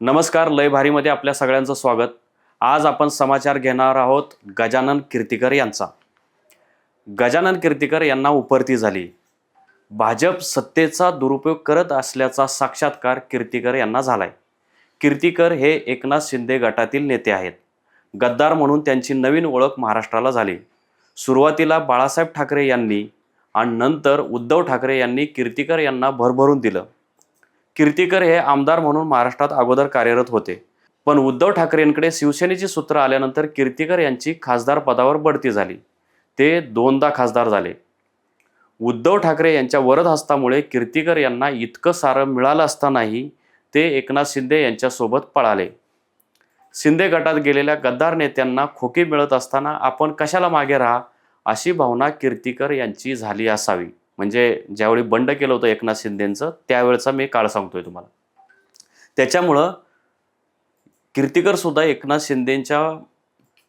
नमस्कार लय भारीमध्ये आपल्या सगळ्यांचं स्वागत. आज आपण समाचार घेणार आहोत गजानन कीर्तिकर यांचा. गजानन कीर्तिकर यांना उपरती झाली. भाजप सत्तेचा दुरुपयोग करत असल्याचा साक्षात्कार कीर्तिकर यांना झालाय. कीर्तिकर हे एकनाथ शिंदे गटातील नेते आहेत. गद्दार म्हणून त्यांची नवीन ओळख महाराष्ट्राला झाली. सुरुवातीला बाळासाहेब ठाकरे यांनी आणि नंतर उद्धव ठाकरे यांनी कीर्तिकर यांना भरभरून दिलं. कीर्तिकर हे आमदार म्हणून महाराष्ट्रात अगोदर कार्यरत होते. पण उद्धव ठाकरेंकडे शिवसेनेची सूत्र आल्यानंतर कीर्तिकर यांची खासदार पदावर बढती झाली. ते दोनदा खासदार झाले. उद्धव ठाकरे यांच्या वरद हस्तामुळे कीर्तिकर यांना इतकं सारं मिळालं असतानाही ते एकनाथ शिंदे यांच्यासोबत पळाले. शिंदे गटात गेलेल्या गद्दार नेत्यांना खोकी मिळत असताना आपण कशाला मागे राहा अशी भावना कीर्तिकर यांची झाली असावी. म्हणजे ज्यावेळी बंड केलं होतं एकनाथ शिंदेचं त्यावेळेचा मी काळ सांगतोय तुम्हाला. त्याच्यामुळं कीर्तिकर सुद्धा एकनाथ शिंदेच्या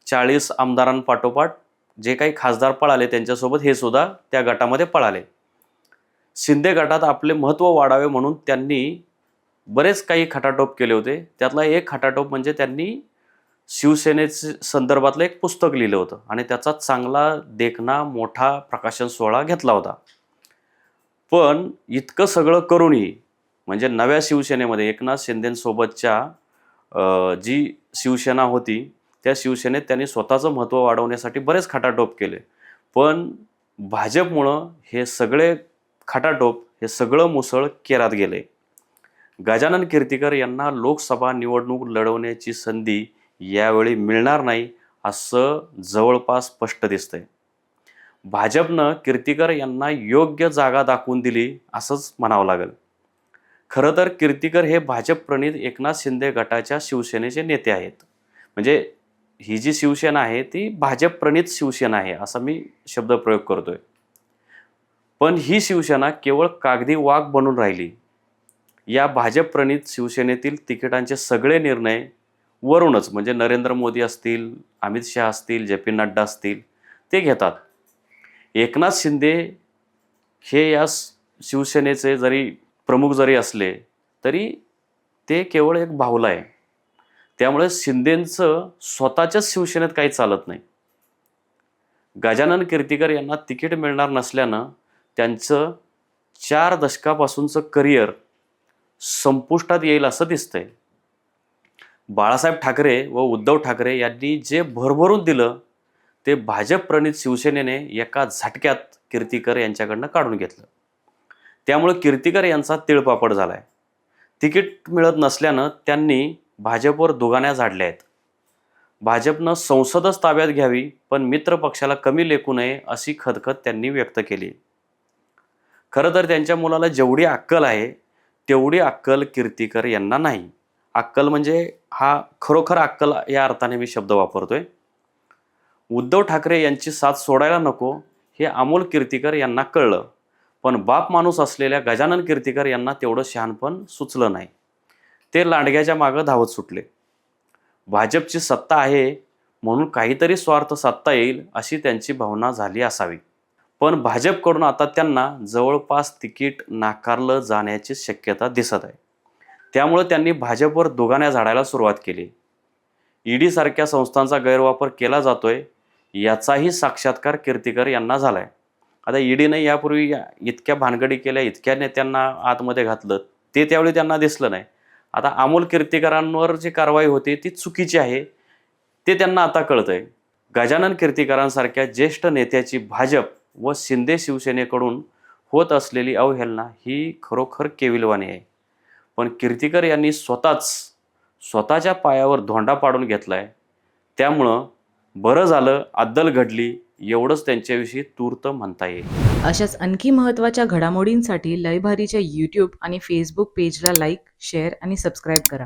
चाळीस आमदारांपाठोपाठ जे काही खासदार पळाले त्यांच्यासोबत हे सुद्धा त्या गटामध्ये पळाले. शिंदे गटात आपले महत्त्व वाढावे म्हणून त्यांनी बरेच काही खटाटोप केले होते. त्यातला एक खटाटोप म्हणजे त्यांनी शिवसेनेचे संदर्भातलं एक पुस्तक लिहिलं होतं आणि त्याचा चांगला देखणा मोठा प्रकाशन सोहळा घेतला होता. पण इतकं सगळं करूनही म्हणजे नव्या शिवसेनेमध्ये एकनाथ शिंदेंसोबतच्या जी शिवसेना होती त्या शिवसेनेत त्यांनी स्वतःचं महत्त्व वाढवण्यासाठी बरेच खटाटोप केले. पण भाजपमुळं हे सगळे खटाटोप हे सगळं मुसळ केरात गेले. गजानन कीर्तिकर यांना लोकसभा निवडणूक लढवण्याची संधी यावेळी मिळणार नाही असं जवळपास स्पष्ट दिसतंय. भाजपनं कीर्तिकर यांना योग्य जागा दाखवून दिली असंच म्हणावं लागेल. खरं तर कीर्तिकर हे भाजप प्रणित एकनाथ शिंदे गटाच्या शिवसेनेचे नेते आहेत. म्हणजे ही जी शिवसेना आहे ती भाजप प्रणित शिवसेना आहे असा मी शब्दप्रयोग करतोय. पण ही शिवसेना केवळ कागदी वाघ बनून राहिली. या भाजप प्रणित शिवसेनेतील तिकिटांचे सगळे निर्णय वरूनच म्हणजे नरेंद्र मोदी असतील अमित शहा असतील जे पी नड्डा असतील ते घेतात. एकनाथ शिंदे हे या शिवसेनेचे जरी प्रमुख जरी असले तरी ते केवळ एक भावला आहे. त्यामुळे शिंदेंचं स्वतःच्याच शिवसेनेत काही चालत नाही. गजानन कीर्तिकर यांना तिकीट मिळणार नसल्यानं त्यांचं चार दशकापासूनचं करिअर संपुष्टात येईल असं दिसतंय. बाळासाहेब ठाकरे व उद्धव ठाकरे यांनी जे भरभरून दिलं ते भाजप प्रणित शिवसेनेने एका झटक्यात कीर्तिकर यांच्याकडनं काढून घेतलं. त्यामुळं कीर्तिकर यांचा तिळपापड झाला आहे तिकीट मिळत नसल्यानं त्यांनी भाजपवर दुगाण्या झाडल्या आहेत. भाजपनं संसदच ताब्यात घ्यावी पण मित्र पक्षाला कमी लेखू नये अशी खदखत त्यांनी व्यक्त केली. खरं तर त्यांच्या मुलाला जेवढी अक्कल आहे तेवढी अक्कल कीर्तिकर यांना नाही. अक्कल म्हणजे हा खरोखर अक्कल या अर्थाने मी शब्द वापरतोय. उद्धव ठाकरे यांची साथ सोडायला नको हे अमोल कीर्तिकर यांना कळलं. पण बाप माणूस असलेल्या गजानन कीर्तिकर यांना तेवढं शहाणपण सुचलं नाही. ते लांडग्याच्या मागं धावत सुटले. भाजपची सत्ता आहे म्हणून काहीतरी स्वार्थ साधता येईल अशी त्यांची भावना झाली असावी. पण भाजपकडून आता त्यांना जवळपास तिकीट नाकारलं जाण्याची शक्यता दिसत आहे. त्यामुळे त्यांनी भाजपवर दुगाण्या झाडायला सुरुवात केली. ईडीसारख्या संस्थांचा गैरवापर केला जातोय याचाही साक्षात्कार कीर्तिकर यांना झाला आहे आता ईडीने यापूर्वी या- इतक्या भानगडी केल्या इतक्या नेत्यांना आतमध्ये घातलं ते त्यावेळी त्यांना दिसलं नाही. आता अमोल कीर्तिकरांवर जी कारवाई होती ती चुकीची आहे ते त्यांना आता कळतंय. गजानन कीर्तिकरांसारख्या ज्येष्ठ नेत्याची भाजप व शिंदे शिवसेनेकडून होत असलेली अवहेलना ही खरोखर केविलवाणी आहे. पण कीर्तिकर यांनी स्वतःच स्वतःच्या पायावर धोंडा पाडून घेतला आहे त्यामुळं बरं झालं अद्दल घडली एवढंच त्यांच्याविषयी तूर्त म्हणता येईल. अशाच आणखी महत्त्वाच्या घडामोडींसाठी लयभारीच्या यूट्यूब आणि फेसबुक पेजला लाईक शेअर आणि सबस्क्राईब करा.